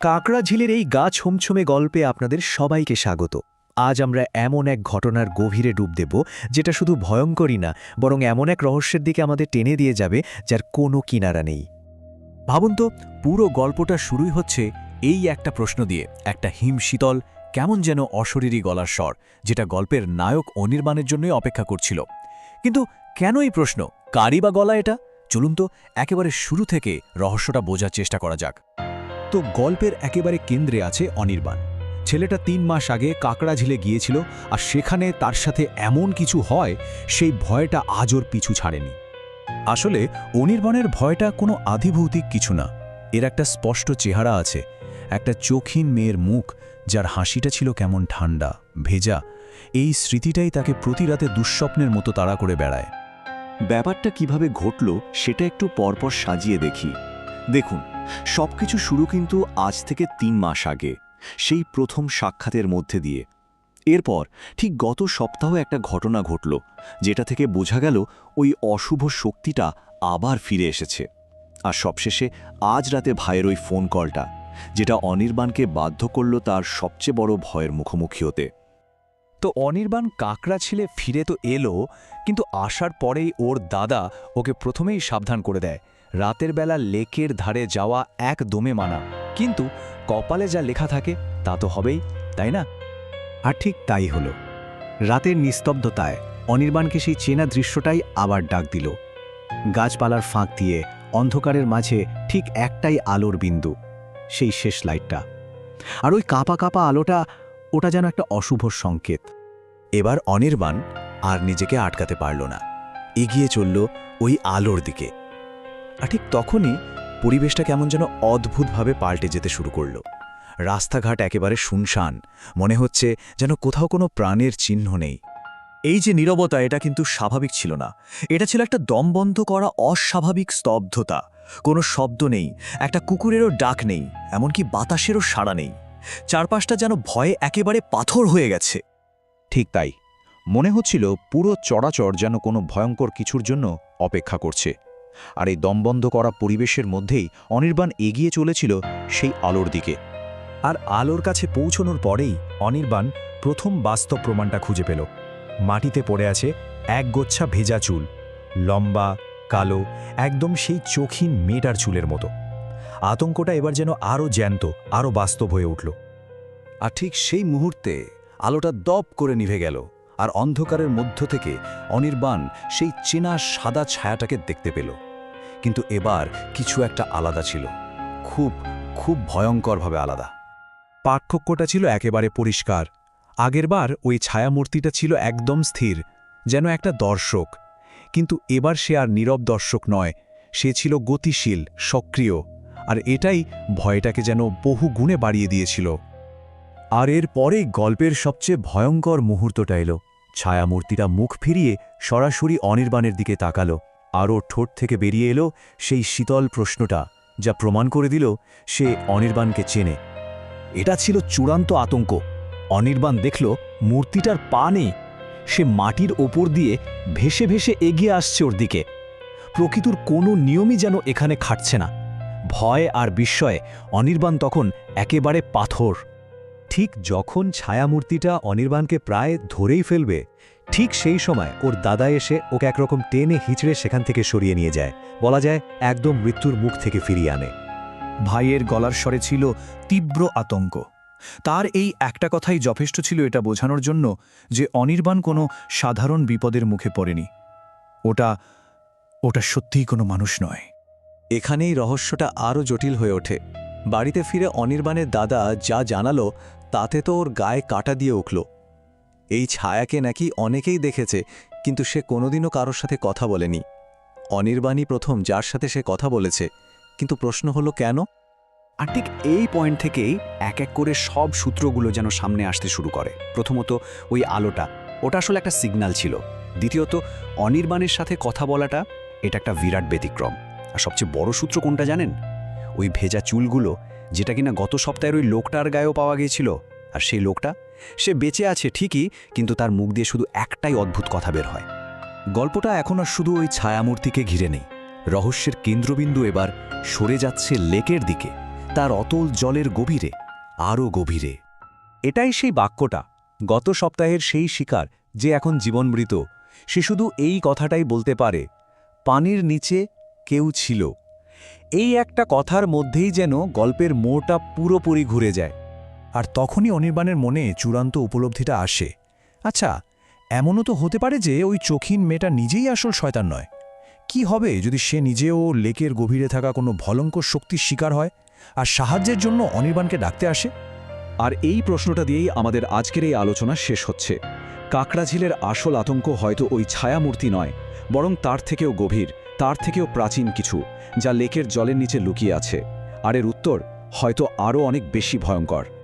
কাঁকড়া ঝিলের এই গা ছমছমে গল্পে আপনাদের সবাইকে স্বাগত। আজ আমরা এমন এক ঘটনার গভীরে ডুব দেব, যেটা শুধু ভয়ঙ্করই না, বরং এমন এক রহস্যের দিকে আমাদের টেনে দিয়ে যাবে, যার কোনো কিনারা নেই। ভাবুন তো, পুরো গল্পটা শুরুই হচ্ছে এই একটা প্রশ্ন দিয়ে, একটা হিমশীতল কেমন যেন অশরীরী গলার স্বর, যেটা গল্পের নায়ক অনির্বাণের জন্যই অপেক্ষা করছিল। কিন্তু কেন এই প্রশ্ন? কারি বা গলা এটা? চলুন তো, একেবারে শুরু থেকে রহস্যটা বোঝার চেষ্টা করা যাক। তো গল্পের একেবারে কেন্দ্রে আছে অনির্বাণ। ছেলেটা তিন মাস আগে কাকড়া ঝিলে গিয়েছিল আর সেখানে তার সাথে এমন কিছু হয়, সেই ভয়টা আজ ওর পিছু ছাড়েনি। আসলে অনির্বাণের ভয়টা কোনো আধিভৌতিক কিছু না। এর একটা স্পষ্ট চেহারা আছে, একটা চোখহীন মেয়ের মুখ, যার হাসিটা ছিল কেমন ঠান্ডা, ভেজা। এই স্মৃতিটাই তাকে প্রতি রাতে দুঃস্বপ্নের মতো তাড়া করে বেড়ায়। ব্যাপারটা কীভাবে ঘটল, সেটা একটু পরপর সাজিয়ে দেখি। দেখুন সবকিছু শুরু কিন্তু আজ থেকে তিন মাস আগে, সেই প্রথম সাক্ষাতের মধ্যে দিয়ে। এরপর ঠিক গত সপ্তাহ একটা ঘটনা ঘটল, যেটা থেকে বোঝা গেল ওই অশুভ শক্তিটা আবার ফিরে এসেছে। আর সবশেষে আজ রাতে ভাইয়ের ওই ফোন কলটা, যেটা অনির্বাণকে বাধ্য করল তার সবচেয়ে বড় ভয়ের মুখোমুখি হতে। তো অনির্বাণ কাকড়া ছিলে ফিরে তো এলো, কিন্তু আসার পরেই ওর দাদা ওকে প্রথমেই সাবধান করে দেয়। রাতের বেলা লেকের ধারে যাওয়া এক দমে মানা। কিন্তু কপালে যা লেখা থাকে, তা তো হবেই, তাই না? আর ঠিক তাই হল। রাতের নিস্তব্ধতায় অনির্বাণকে সেই চেনা দৃশ্যটাই আবার ডাক দিল। গাছপালার ফাঁক দিয়ে অন্ধকারের মাঝে ঠিক একটাই আলোর বিন্দু, সেই শেষ লাইটটা। আর ওই কাঁপা কাঁপা আলোটা, ওটা যেন একটা অশুভ সংকেত। এবার অনির্বাণ আর নিজেকে আটকাতে পারল না। এগিয়ে চলল ওই আলোর দিকে। আর ঠিক তখনই পরিবেশটা কেমন যেন অদ্ভুতভাবে পাল্টে যেতে শুরু করল। রাস্তাঘাট একেবারে শুনশান, মনে হচ্ছে যেন কোথাও কোনো প্রাণের চিহ্ন নেই। এই যে নীরবতা, এটা কিন্তু স্বাভাবিক ছিল না। এটা ছিল একটা দমবন্ধ করা অস্বাভাবিক স্তব্ধতা। কোনো শব্দ নেই, একটা কুকুরেরও ডাক নেই, এমনকি বাতাসেরও সাড়া নেই। চারপাশটা যেন ভয়ে একেবারে পাথর হয়ে গেছে। ঠিক তাই, মনে হচ্ছিল পুরো চড়াচড় যেন কোনো ভয়ঙ্কর কিছুর জন্য অপেক্ষা করছে। আর এই দমবন্ধ করা পরিবেশের মধ্যেই অনির্বাণ এগিয়ে চলেছিল সেই আলোর দিকে। আর আলোর কাছে পৌঁছনোর পরেই অনির্বাণ প্রথম বাস্তব প্রমাণটা খুঁজে পেল। মাটিতে পড়ে আছে এক গোচ্ছা ভেজা চুল, লম্বা, কালো, একদম সেই চোখহীন মেয়েটার চুলের মতো। আতঙ্কটা এবার যেন আরও জ্যান্ত, আরও বাস্তব হয়ে উঠল। আর ঠিক সেই মুহূর্তে আলোটা দপ করে নিভে গেল, আর অন্ধকারের মধ্য থেকে অনির্বাণ সেই চেনা সাদা ছায়াটাকে দেখতে পেল। কিন্তু এবার কিছু একটা আলাদা ছিল। খুব খুব ভয়ঙ্করভাবে আলাদা। পার্থক্যটা ছিল একেবারে পরিষ্কার। আগেরবার ওই ছায়ামূর্তিটা ছিল একদম স্থির, যেন একটা দর্শক। কিন্তু এবার সে আর নীরব দর্শক নয়, সে ছিল গতিশীল, সক্রিয়, আর এটাই ভয়টাকে যেন বহু গুণে বাড়িয়ে দিয়েছিল। আর এর পরেই গল্পের সবচেয়ে ভয়ঙ্কর মুহূর্তটা এলো। ছায়ামূর্তিটা মুখ ফিরিয়ে সরাসরি অনির্বাণের দিকে তাকালো। আরও ঠোঁট থেকে বেরিয়ে এলো সেই শীতল প্রশ্নটা যা প্রমাণ করে দিল সে অনির্বাণকে চেনে। এটা ছিল চূড়ান্ত আতঙ্ক। অনির্বাণ দেখল মূর্তিটার পা নেই। সে মাটির ওপর দিয়ে ভেসে ভেসে এগিয়ে আসছে ওর দিকে। প্রকৃতির কোনো নিয়মই যেন এখানে খাটছে না। ভয় আর বিস্ময়ে অনির্বাণ তখন একেবারে পাথর। ঠিক যখন ছায়ামূর্তিটা অনির্বাণকে প্রায় ধরেই ফেলবে ঠিক সেই সময় ওর দাদা এসে ওকে একরকম টেনে হিচড়ে সেখান থেকে সরিয়ে নিয়ে যায়। বলা যায় একদম মৃত্যুর মুখ থেকে ফিরিয়ে আনে। ভাইয়ের গলার স্বরে ছিল তীব্র আতঙ্ক। তার এই একটা কথাই যথেষ্ট ছিল এটা বোঝানোর জন্য যে অনির্বাণ কোনো সাধারণ বিপদের মুখে পড়েনি। ওটা ওটা সত্যিই কোনো মানুষ নয়। এখানেই রহস্যটা আরও জটিল হয়ে ওঠে। বাড়িতে ফিরে অনির্বাণের দাদা যা জানালো তাতে তো ওর গায়ে কাটা দিয়ে উঠল। এই ছায়াকে নাকি অনেকেই দেখেছে, কিন্তু সে কোনোদিনও কারোর সাথে কথা বলেনি। অনির্বাণী প্রথম যার সাথে সে কথা বলেছে, কিন্তু প্রশ্ন হলো কেন? আর ঠিক এই পয়েন্ট থেকেই এক এক করে সব সূত্রগুলো যেন সামনে আসতে শুরু করে। প্রথমত, ওই আলোটা। ওটা আসলে একটা সিগন্যাল ছিল। দ্বিতীয়ত, অনির্বাণের সাথে কথা বলাটা, এটা একটা বিরাট ব্যতিক্রম। আর সবচেয়ে বড় সূত্র কোনটা জানেন? ওই ভেজা চুলগুলো, যেটা কিনা গত সপ্তাহের ওই লোকটার গায়েও পাওয়া গিয়েছিল। আর সেই লোকটা সে বেঁচে আছে ঠিকই, কিন্তু তার মুখ দিয়ে শুধু একটাই অদ্ভুত কথা বের হয়। গল্পটা এখন আর শুধু ওই ছায়ামূর্তিকে ঘিরে নেই। রহস্যের কেন্দ্রবিন্দু এবার সরে যাচ্ছে লেকের দিকে, তার অতল জলের গভীরে, আরও গভীরে। এটাই সেই বাক্যটা, গত সপ্তাহের সেই শিকার যে এখন জীবনমৃত, সে শুধু এই কথাটাই বলতে পারে, পানির নিচে কেউ ছিল। এই একটা কথার মধ্যেই যেন গল্পের মোড়টা পুরোপুরি ঘুরে যায়। আর তখনই অনির্বাণের মনে চূড়ান্ত উপলব্ধিটা আসে। আচ্ছা এমনও তো হতে পারে যে ওই চোখিন মেয়েটা নিজেই আসল শয়তান নয়। কি হবে যদি সে নিজেও লেকের গভীরে থাকা কোনো ভলঙ্কর শক্তির শিকার হয় আর সাহায্যের জন্য অনির্বাণকে ডাকতে আসে? আর এই প্রশ্নটা দিয়েই আমাদের আজকের এই আলোচনা শেষ হচ্ছে। কাকড়াঝিলের আসল আতঙ্ক হয়তো ওই ছায়ামূর্তি নয়, বরং তার থেকেও গভীর, তার থেকেও প্রাচীন কিছু, যা লেকের জলের নিচে লুকিয়ে আছে। আর এর উত্তর হয়তো আরও অনেক বেশি ভয়ঙ্কর।